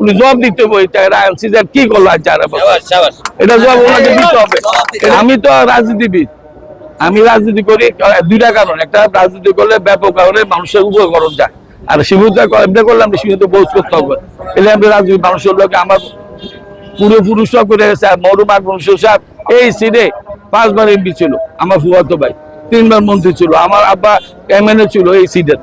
উনি জবাব দিতে সিজার কি করল আজ চার বছর শাবাশ শাবাশ এটা জবাব ওনাকে দিতে হবে। আমি তো রাজনীতিবিদ আমি রাজনীতি করি দুইটা কারণ। একটা রাজনীতি করলে ব্যাপক কারণে মানুষের উপকরণ যায়। আর সীমিত এমনি করলে সীমিত বোঝ করতে হবে। এলে আমি রাজনীতি মানুষের লোকে আমার পুরো করে গেছে আর মরুম আকবর সাহেব এই সিটে পাঁচবার এমপি ছিল আমার ফুয়াতো ভাই। তিনবার মন্ত্রী ছিল আমার আব্বা এমএনএ ছিল এই সিটের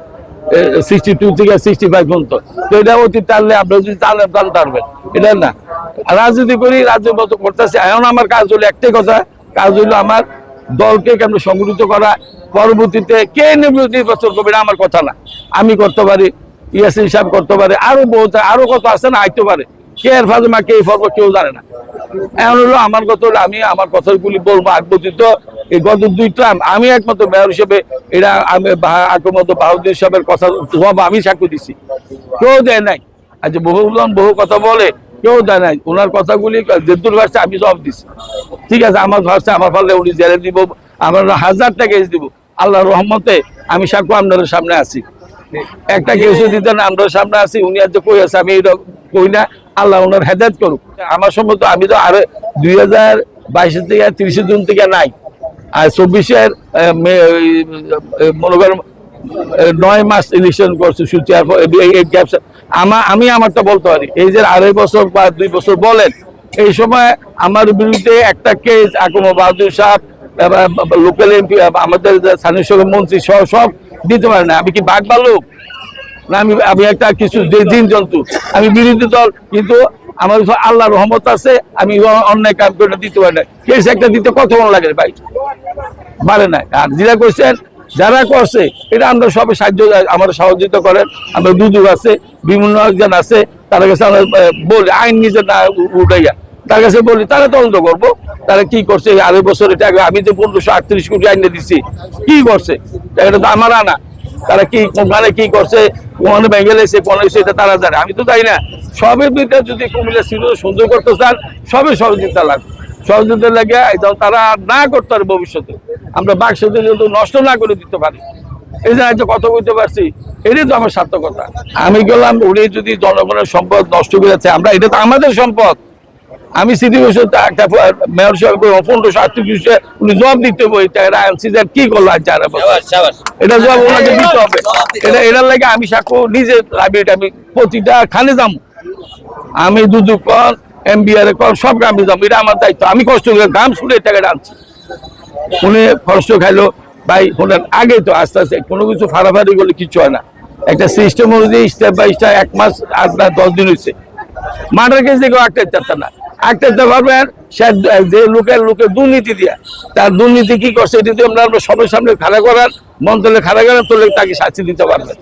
সিক্সটি টু থেকে সিক্সটি ফাইভ পর্যন্ত। তো এটা অতি টানলে আপনারা যদি টানলে তাহলে টানবেন। এটা না। রাজনীতি করি রাজ্য মতো করতেছে, এখন আমার কাজ হলো একটাই কথা, কাজ হলো আমার দলকে কেমন সংগঠিত করা, পরবর্তীতে কে নির্বাচন নির্বাচন করবে, এটা আমার কথা না। আমি করতে পারি, ইয়াসিন সাহেব করতে পারে, আরও বহুত, আরও কত আছে না, আইতে পারে। কে এর ফাজমা কে ফরব কেউ জানে না। এমন হলো আমার কথা হলো, আমি আমার কথাগুলি বলব আগ্রচিত এই গত দুই টাইম আমি একমাত্র মেয়র হিসেবে এটা আমি একমাত্র বাহুদ্দিন সাহেবের কথা আমি সাক্ষ্য দিছি। কেউ দেয় নাই। আচ্ছা বহু বহু কথা বলে, কেউ দেয় নাই। ওনার কথাগুলি যেদুর ভাষা আমি জবাব দিছি। ঠিক আছে, আমার ভাষা আমার ফলে উনি জেলে দিব, আমার হাজার টাকা দিব। আল্লাহ রহমতে আমি সাক্ষ্য আপনাদের সামনে আছি। একটা কেসও দিতে না আমরা সামনে আছি। উনি আজ কই আছে, আমি এটা কই না। আল্লাহ ওনার হেদায়ত করুক। আমার সম্মত আমি তো আরও দুই হাজার বাইশের থেকে তিরিশে জুন থেকে নাই। আর চব্বিশের মনে নয় মাস ইলেকশন করছে সুচিয়ার আমি আমারটা বলতে পারি, এই যে আড়াই বছর বা দুই বছর বলেন, এই সময় আমার বিরুদ্ধে একটা কেস আকমা বাহাদুর সাহেব লোকাল এমপি আমাদের স্থানীয় সরকার মন্ত্রী সহ, সব দিতে পারে না। আমি কি বাঘ বালুক? না, আমি আমি একটা কিছু জিন জন্তু আমি বিরোধী দল, কিন্তু আমার উপর আল্লাহর রহমত আছে, আমি অন্যায় কাম করে দিতে পারি না। কেস একটা দিতে কতক্ষণ লাগে ভাই? পারে না। আর যেটা করছেন, যারা করছে, এটা আমরা সবাই সাহায্য আমার সহযোগিতা করেন, আমরা দুদুক আছে, বিভিন্ন একজন আছে, তার কাছে আমরা বলি, আইন নিজে না উঠাইয়া। তার কাছে বলি, তারা তদন্ত করব। তারা কি করছে আড়াই বছর এটা আমি যে পনেরোশো আটত্রিশ কোটি আইনে দিচ্ছি কি করছে? এটা তো আমার আনা। তারা কি কোনখানে কি করছে? কোন ব্যাঙ্গে লেগেছে কোন সেটা তারা জানে। আমি তো জানি না। সবে দুইটা যদি কুমিল্লা ছিল সুন্দর করতে চান, সবে সহযোগিতা লাগবে। সহযোগিতা লাগে তারা আর না করতে পারে ভবিষ্যতে। আমরা বাক্সতে যদি নষ্ট না করে দিতে পারি। এই যে আজকে কথা বলতে পারছি, এটাই তো আমার সার্থকতা। আমি গেলাম উনি যদি জনগণের সম্পদ নষ্ট করেছে আমরা এটা তো আমাদের সম্পদ। আমি সিটি বসে একটা মেয়র সাহেব পনেরোশো উনি জবাব দিতে কি করল শাবাশ এটা জবাব ওনাকে দিতে হবে। এটা এটার লাগে আমি সাক্ষ্য নিজে লাইব্রেরিটা আমি প্রতিটা খানে যাম আমি দুদু কর আর সব গ্রামে যাব। এটা আমার দায়িত্ব। আমি কষ্ট করে গ্রাম শুনে টাকাটা আনছি। উনি কষ্ট খাইলো। ভাই ওনার আগে তো আস্তে আস্তে কোনো কিছু ফাড়াফাড়ি করলে কিছু হয় না। একটা সিস্টেম অনুযায়ী স্টেপ বাই স্টেপ এক মাস আট না দশ দিন হয়েছে মার্ডার কেস দেখেও আটটা চারটা না। আটটা দিতে পারবেন সে যে লোকের লোকে দুর্নীতি দিয়া, তার দুর্নীতি কি করছে, এটা আমরা সবার সামনে খাড়া করার মন্ত্রণালয়ে খাড়া করার তোলে তাকে শাস্তি দিতে পারবেন।